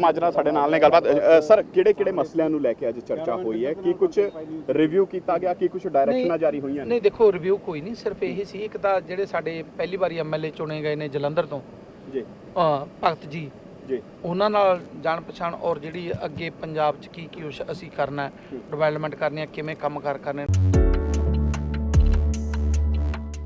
ਮਾਜਰਾ ਸਾਡੇ ਨਾਲ ਨੇ ਗੱਲਬਾਤ। ਸਰ ਕਿਹੜੇ ਕਿਹੜੇ ਮਸਲਿਆਂ ਨੂੰ ਲੈ ਕੇ ਅੱਜ ਚਰਚਾ ਹੋਈ ਹੈ? ਕੀ ਕੁਝ ਰਿਵਿਊ ਕੀਤਾ ਗਿਆ? ਕੀ ਕੁਝ ਡਾਇਰੈਕਸ਼ਨਾਂ ਜਾਰੀ ਹੋਈਆਂ ਨਹੀਂ ਦੇਖੋ ਰਿਵਿਊ ਕੋਈ ਨਹੀਂ ਸਿਰਫ ਇਹ ਸੀ। ਇੱਕ ਤਾਂ ਜਿਹੜੇ ਸਾਡੇ ਪਹਿਲੀ ਵਾਰੀ ਐਮਐਲਏ ਚੁਣੇ ਗਏ ਨੇ ਜਲੰਧਰ ਤੋਂ। ਜੀ। ਅ, ਭਗਤ ਜੀ। ਜੀ। ਉਹਨਾਂ ਨਾਲ ਜਾਣ ਪਛਾਣ ਔਰ ਜਿਹੜੀ ਅੱਗੇ ਪੰਜਾਬ 'ਚ ਕੀ ਕੀ ਅਸੀਂ ਕਰਨਾ ਹੈ ਡਿਵੈਲਪਮੈਂਟ ਕਰਨੀ ਹੈ ਕਿਵੇਂ ਕੰਮ ਕਾਰ ਕਰਨੇ।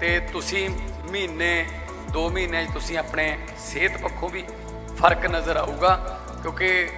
ਤੇ ਤੁਸੀਂ ਮਹੀਨੇ 2 ਮਹੀਨਿਆਂ 'ਚ ਤੁਸੀਂ ਆਪਣੇ ਸਿਹਤ ਪੱਖੋਂ ਵੀ ਫ਼ਰਕ ਨਜ਼ਰ ਆਊਗਾ, ਕਿਉਂਕਿ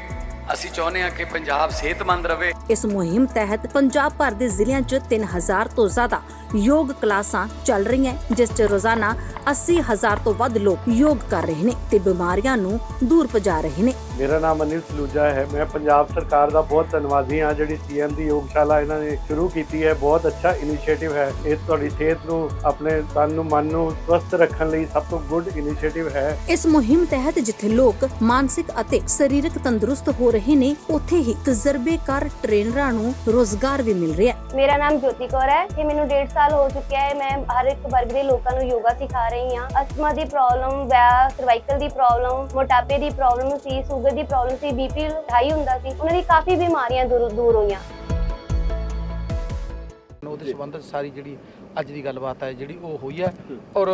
ਅਸੀਂ ਚਾਹੁੰਦੇ ਹਾਂ ਕਿ ਪੰਜਾਬ ਸਿਹਤਮੰਦ ਰਵੇ। ਇਸ ਮੁਹਿੰਮ ਤਹਿਤ ਪੰਜਾਬ ਭਰ ਦੇ ਜ਼ਿਲ੍ਹਿਆਂ 'ਚ 3000 ਤੋਂ ਜ਼ਿਆਦਾ ਯੋਗ ਕਲਾਸਾਂ ਚੱਲ ਰਹੀਆਂ ਜਿਸ 'ਚ ਰੋਜ਼ਾਨਾ 80000 ਤੋਂ ਵੱਧ ਲੋਕ ਯੋਗ ਕਰ ਰਹੇ ਨੇ ਤੇ ਬਿਮਾਰੀਆਂ ਨੂੰ ਦੂਰ ਭਜਾ ਰਹੇ ਨੇ। ਮੇਰਾ ਨਾਮ ਅਨਿਲ ਸਲੂਜਾ ਹੈ। ਮੈਂ ਪੰਜਾਬ ਸਰਕਾਰ ਦਾ ਬਹੁਤ ਧੰਨਵਾਦੀ ਹਾਂ। ਜਿਹੜੀ ਸੀਐਮ ਦੀ ਯੋਗਸ਼ਾਲਾ ਇਹਨਾਂ ਨੇ ਸ਼ੁਰੂ ਕੀਤੀ ਹੈ ਬਹੁਤ ਅੱਛਾ ਇਨੀਸ਼ੀਏਟਿਵ ਹੈ। ਇਹ ਤੁਹਾਡੀ ਸਿਹਤ ਨੂੰ ਆਪਣੇ ਤਨ ਨੂੰ ਮਨ ਨੂੰ ਸਵਸਥ ਰੱਖਣ ਲਈ ਸਭ ਤੋਂ ਗੁੱਡ ਇਨੀਸ਼ੀਏਟਿਵ ਹੈ। ਇਸ ਮੁਹਿੰਮ ਤਹਿਤ ਜਿੱਥੇ ਲੋਕ ਮਾਨਸਿਕ ਅਤੇ ਸਰੀਰਕ ਤੰਦਰੁਸਤ ਹੋ ਰਹੇ ਨੇ ਉੱਥੇ ਹੀ ਤਜਰਬੇਕਾਰ ਟ੍ਰੇਨਰਾਂ ਨੂੰ ਰੋਜ਼ਗਾਰ ਵੀ ਮਿਲ ਰਿਹਾ ਹੈ। ਮੇਰਾ ਨਾਮ ਜੋਤੀ ਕੌਰ ਹੈ ਤੇ ਮੈਨੂੰ 1.5 ਸਾਲ ਹੋ ਚੁੱਕਿਆ ਹੈ। ਮੈਂ ਹਰ ਇੱਕ ਵਰਗ ਦੇ ਲੋਕਾਂ ਨੂੰ ਯੋਗਾ ਸਿਖਾ ਰਹੀ ਹਾਂ। ਅਸਥਮਾ ਦੀ ਪ੍ਰੋਬਲਮ ਵੈ ਸਰਵਾਈਕਲ ਦੀ ਪ੍ਰੋਬਲਮ ਮੋਟਾਪੇ ਦੀ ਪ੍ਰੋਬਲਮ ਸੀ ਸ਼ੂਗਰ ਦੀ ਪ੍ਰੋਬਲਮ ਸੀ ਬੀਪੀ ਹਾਈ ਹੁੰਦਾ ਸੀ। ਉਹਨਾਂ ਦੀ ਕਾਫੀ ਬਿਮਾਰੀਆਂ ਦੂਰ ਦੂਰ ਹੋਈਆਂ। ਉਹਦੇ ਸੰਬੰਧ 'ਚ ਸਾਰੀ ਜਿਹੜੀ ਅੱਜ ਦੀ ਗੱਲਬਾਤ ਹੈ ਜਿਹੜੀ ਉਹ ਹੋਈ ਹੈ ਔਰ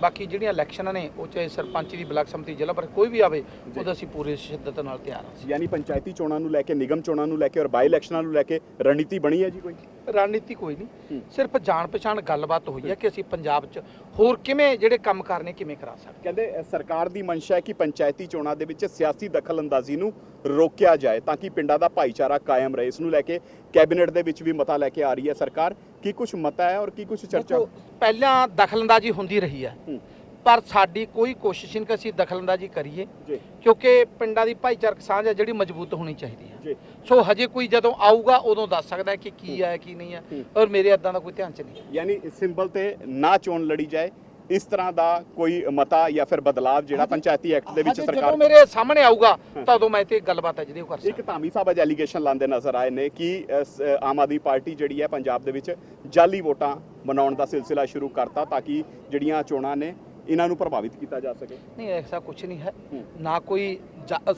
ਬਾਕੀ ਜਿਹੜੀਆਂ ਇਲੈਕਸ਼ਨਾਂ ਨੇ ਉਹ ਚਾਹੇ ਸਰਪੰਚ ਦੀ ਬਲਾਕ ਸਮਿਤੀ ਜ਼ਿਲ੍ਹਾ ਪਰ ਕੋਈ ਵੀ ਆਵੇ ਉਹਦਾ ਅਸੀਂ ਪੂਰੇ ਸ਼ਿੱਦਤ ਨਾਲ ਤਿਆਰ ਹਾਂ। ਯਾਨੀ ਪੰਚਾਇਤੀ ਚੋਣਾਂ ਨੂੰ ਲੈ ਕੇ ਨਿਗਮ ਚੋਣਾਂ ਨੂੰ ਲੈ ਕੇ ਔਰ ਬਾਈ ਇਲੈਕਸ਼ਨਾਂ ਨੂੰ ਲੈ ਕੇ ਰਣਨੀਤੀ ਬਣੀ ਹੈ ਜੀ ਕੋਈ? ਰਣਨੀਤੀ ਕੋਈ ਨਹੀਂ। ਸਿਰਫ ਜਾਣ ਪਛਾਣ ਗੱਲਬਾਤ ਹੋਈ ਹੈ ਕਿ ਅਸੀਂ ਪੰਜਾਬ 'ਚ ਹੋਰ ਕਿਵੇਂ ਜਿਹੜੇ ਕੰਮ ਕਰਨੇ ਕਿਵੇਂ ਕਰਾ ਸਕਦੇ? ਕਹਿੰਦੇ ਸਰਕਾਰ ਦੀ ਮਨਸ਼ਾ ਹੈ ਕਿ ਪੰਚਾਇਤੀ ਚੋਣਾਂ ਦੇ ਵਿੱਚ ਸਿਆਸੀ ਦਖਲਅੰਦਾਜ਼ੀ ਨੂੰ ਰੋਕਿਆ ਜਾਏ ਤਾਂ ਕਿ ਪਿੰਡਾਂ ਦਾ ਭਾਈਚਾਰਾ ਕਾਇਮ ਰਹੇ। ਇਸ ਨੂੰ ਲੈ ਕੇ ਕੈਬਨਿਟ ਦੇ ਵਿੱਚ ਵੀ ਮਤਾ ਲੈ ਕੇ ਆ ਰਹੀ ਹੈ ਸਰਕਾਰ। ਕੀ ਕੁਝ ਮਤਾ ਹੈ ਔਰ ਕੀ ਕੁਝ ਚਰਚਾ? ਪਹਿਲਾਂ ਦਖਲਅੰਦਾਜ਼ੀ ਹੁੰਦੀ ਰਹੀ ਹੈ। ਹੂੰ। ਪਰ ਸਾਡੀ ਕੋਈ ਕੋਸ਼ਿਸ਼ ਨਹੀਂ ਕਿ ਅਸੀਂ ਦਖਲਅੰਦਾਜ਼ੀ ਕਰੀਏ ਕਿਉਂਕਿ ਪਿੰਡਾਂ ਦੀ ਭਾਈਚਾਰਕ ਸਾਂਝ ਹੈ ਜਿਹੜੀ ਮਜ਼ਬੂਤ ਹੋਣੀ ਚਾਹੀਦੀ ਹੈ। ਸੋ ਹਜੇ ਕੋਈ ਜਦੋਂ ਆਊਗਾ ਉਦੋਂ ਦੱਸ ਸਕਦਾ ਹੈ ਕਿ ਕੀ ਹੈ। ਕੀ ਨਹੀਂ ਹੂੰ। ਔਰ ਮੇਰੇ ਇਦਾਂ ਦਾ ਕੋਈ ਧਿਆਨ ਚ ਨਹੀਂ। ਯਾਨੀ ਸਿੰਬਲ ਤੇ ਨਾ ਚੋਣ ਲੜੀ ਜਾਏ ਇਸ ਤਰ੍ਹਾਂ ਦਾ ਕੋਈ ਮਤਾ ਜਾਂ ਫਿਰ ਬਦਲਾਵ ਜਿਹੜਾ ਪੰਚਾਇਤੀ ਐਕਟ ਦੇ ਵਿੱਚ ਸਰਕਾਰ ਜਦੋਂ ਮੇਰੇ ਸਾਹਮਣੇ ਆਊਗਾ ਤਾਂ ਉਦੋਂ ਮੈਂ ਤੇ ਗੱਲਬਾਤ ਹੈ ਜਿਹੜੀ ਉਹ ਕਰ ਇੱਕ ਸਕਦਾ ਧਾਮੀ ਸਾਹਿਬ ਅੱਜ ਐਲੀਗੇਸ਼ਨ ਲਾਉਂਦੇ ਨਜ਼ਰ ਆਏ ਨੇ ਕਿ ਆਮ ਆਦਮੀ ਪਾਰਟੀ ਜਿਹੜੀ ਹੈ ਪੰਜਾਬ ਦੇ ਵਿੱਚ ਜਾਲੀ ਵੋਟਾਂ ਬਣਾਉਣ ਦਾ ਸਿਲਸਿਲਾ ਸ਼ੁਰੂ ਕਰਤਾ ਤਾਂ ਕਿ ਜਿਹੜੀਆਂ ਚੋਣਾਂ ਨੇ ਇਹਨਾਂ ਨੂੰ ਪ੍ਰਭਾਵਿਤ ਕੀਤਾ ਜਾ ਸਕੇ? ਨਹੀਂ ਐਸਾ ਕੁਝ ਨਹੀਂ ਹੈ। ਨਾ ਕੋਈ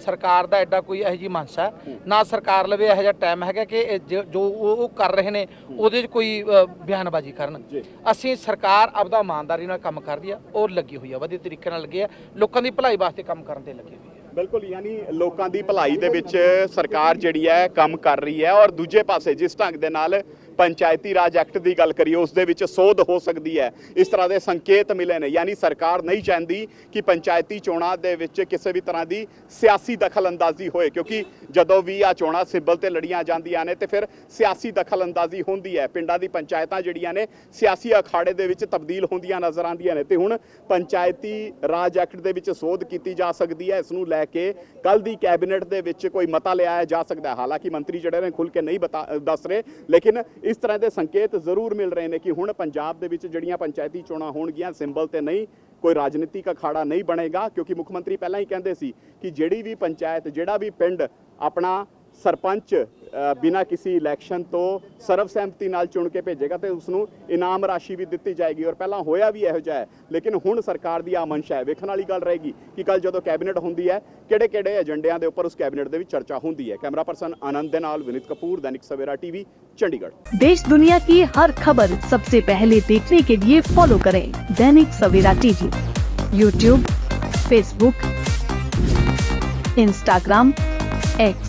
ਸਰਕਾਰ ਦਾ ਐਡਾ ਕੋਈ ਇਹੋ ਜੀ ਮਨਸਾ। ਨਾ ਸਰਕਾਰ ਲਵੇ ਇਹੋ ਜਿਹਾ ਟਾਈਮ ਹੈਗਾ ਕਿ ਜ- ਉਹ ਉਹ ਕਰ ਰਹੇ ਨੇ ਉਹਦੇ 'ਚ ਕੋਈ ਬਿਆਨਬਾਜ਼ੀ ਕਰਨ। ਅਸੀਂ ਸਰਕਾਰ ਆਪਦਾ ਇਮਾਨਦਾਰੀ ਨਾਲ ਕੰਮ ਕਰਦੀ ਆ ਔਰ ਲੱਗੀ ਹੋਈ ਆ ਵਧੀਆ ਤਰੀਕੇ ਨਾਲ ਲੱਗੇ ਆ। ਲੋਕਾਂ ਦੀ ਭਲਾਈ ਵਾਸਤੇ ਕੰਮ ਕਰਨ ਤੇ ਲੱਗੀ ਹੋਈ ਆ। ਬਿਲਕੁਲ ਯਾਨੀ ਲੋਕਾਂ ਦੀ ਭਲਾਈ ਦੇ ਵਿੱਚ ਸਰਕਾਰ ਜਿਹੜੀ ਹੈ ਕੰਮ ਕਰ ਰਹੀ ਹੈ ਔਰ ਦੂਜੇ ਪਾਸੇ ਜਿਸ ਢੰਗ ਦੇ ਨਾਲ ਪੰਚਾਇਤੀ ਰਾਜ ਐਕਟ ਦੀ ਗੱਲ ਕਰੀਏ, ਉਸ ਦੇ ਵਿੱਚ ਸੋਧ ਹੋ ਸਕਦੀ ਹੈ। ਇਸ ਤਰ੍ਹਾਂ ਦੇ ਸੰਕੇਤ ਮਿਲੇ ਨੇ, ਯਾਨੀ ਸਰਕਾਰ ਨਹੀਂ ਚਾਹੁੰਦੀ ਕਿ ਪੰਚਾਇਤੀ ਚੋਣਾਂ ਦੇ ਵਿੱਚ ਕਿਸੇ ਵੀ ਤਰ੍ਹਾਂ ਦੀ ਸਿਆਸੀ ਦਖਲਅੰਦਾਜ਼ੀ ਹੋਏ, ਕਿਉਂਕਿ ਜਦੋਂ ਵੀ ਆ ਚੋਣਾਂ ਸਿਬਲ ਤੇ ਲੜੀਆਂ ਜਾਂਦੀਆਂ ਨੇ ਤੇ ਫਿਰ ਸਿਆਸੀ ਦਖਲਅੰਦਾਜ਼ੀ ਹੁੰਦੀ ਹੈ। ਪਿੰਡਾਂ ਦੀ ਪੰਚਾਇਤਾਂ ਜਿਹੜੀਆਂ ਨੇ, ਸਿਆਸੀ ਅਖਾੜੇ ਦੇ ਵਿੱਚ ਤਬਦੀਲ ਹੁੰਦੀਆਂ ਨਜ਼ਰ ਆਉਂਦੀਆਂ ਨੇ ਤੇ ਹੁਣ ਪੰਚਾਇਤੀ ਰਾਜ ਐਕਟ ਦੇ ਵਿੱਚ ਸੋਧ ਕੀਤੀ ਜਾ ਸਕਦੀ ਹੈ। ਇਸ ਨੂੰ ਲੈ ਕੇ ਕੱਲ ਦੀ ਕੈਬਨਿਟ ਦੇ ਵਿੱਚ ਕੋਈ ਮਤਾ ਲਿਆਇਆ ਜਾ ਸਕਦਾ ਹਾਲਾਂਕਿ ਮੰਤਰੀ ਜਿਹੜੇ ਨੇ ਖੁੱਲ ਕੇ ਨਹੀਂ ਬਤਾ ਦੱਸ ਰਹੇ, ਲੇਕਿਨ ਇਸ ਤਰ੍ਹਾਂ ਦੇ ਸੰਕੇਤ ਜ਼ਰੂਰ ਮਿਲ ਰਹੇ ਨੇ ਕਿ ਹੁਣ ਪੰਜਾਬ ਦੇ ਵਿੱਚ ਜਿਹੜੀਆਂ ਪੰਚਾਇਤੀ ਚੋਣਾਂ ਹੋਣਗੀਆਂ, ਸਿੰਬਲ ਤੇ ਨਹੀਂ, ਕੋਈ ਰਾਜਨੀਤਿਕ ਅਖਾੜਾ ਨਹੀਂ ਬਣੇਗਾ, ਕਿਉਂਕਿ ਮੁੱਖ ਮੰਤਰੀ ਪਹਿਲਾਂ ਹੀ ਕਹਿੰਦੇ ਸੀ ਕਿ ਜਿਹੜੀ ਵੀ ਪੰਚਾਇਤ, ਜਿਹੜਾ ਵੀ ਪਿੰਡ ਆਪਣਾ ਸਰਪੰਚ ਅ, ਬਿਨਾਂ ਕਿਸੇ ਇਲੈਕਸ਼ਨ ਤੋਂ ਸਰਵਸਹਿਮਤੀ ਨਾਲ ਚੁਣ ਕੇ ਭੇਜੇਗਾ ਤੇ ਉਸ ਨੂੰ ਇਨਾਮ ਰਾਸ਼ੀ ਵੀ ਦਿੱਤੀ ਜਾਏਗੀ ਔਰ ਪਹਿਲਾਂ ਹੋਇਆ ਵੀ ਇਹੋ ਜਿਹਾ ਹੈ ਲੇਕਿਨ ਹੁਣ ਸਰਕਾਰ ਦੀ ਆ ਮਨਸ਼ਾ ਹੈ ਵੇਖਣ ਵਾਲੀ ਗੱਲ ਰਹੇਗੀ ਕਿ ਕੱਲ ਜਦੋਂ ਕੈਬਨਿਟ ਹੁੰਦੀ ਹੈ ਕਿਹੜੇ ਕਿਹੜੇ ਏਜੰਡਿਆਂ ਦੇ ਉੱਪਰ ਉਸ ਕੈਬਨਿਟ ਦੇ ਵਿੱਚ ਚਰਚਾ ਹੁੰਦੀ ਹੈ ਕੈਮਰਾ ਪਰਸਨ ਆਨੰਦ ਦੇ ਨਾਲ ਵਿਨੀਤ ਕਪੂਰ ਦੈਨਿਕ ਸਵੇਰਾ ਟੀਵੀ ਚੰਡੀਗੜ੍ਹ देश दुनिया की हर खबर सबसे पहले देखने के लिए फॉलो करें Dainik Savera TV YouTube Facebook Instagram X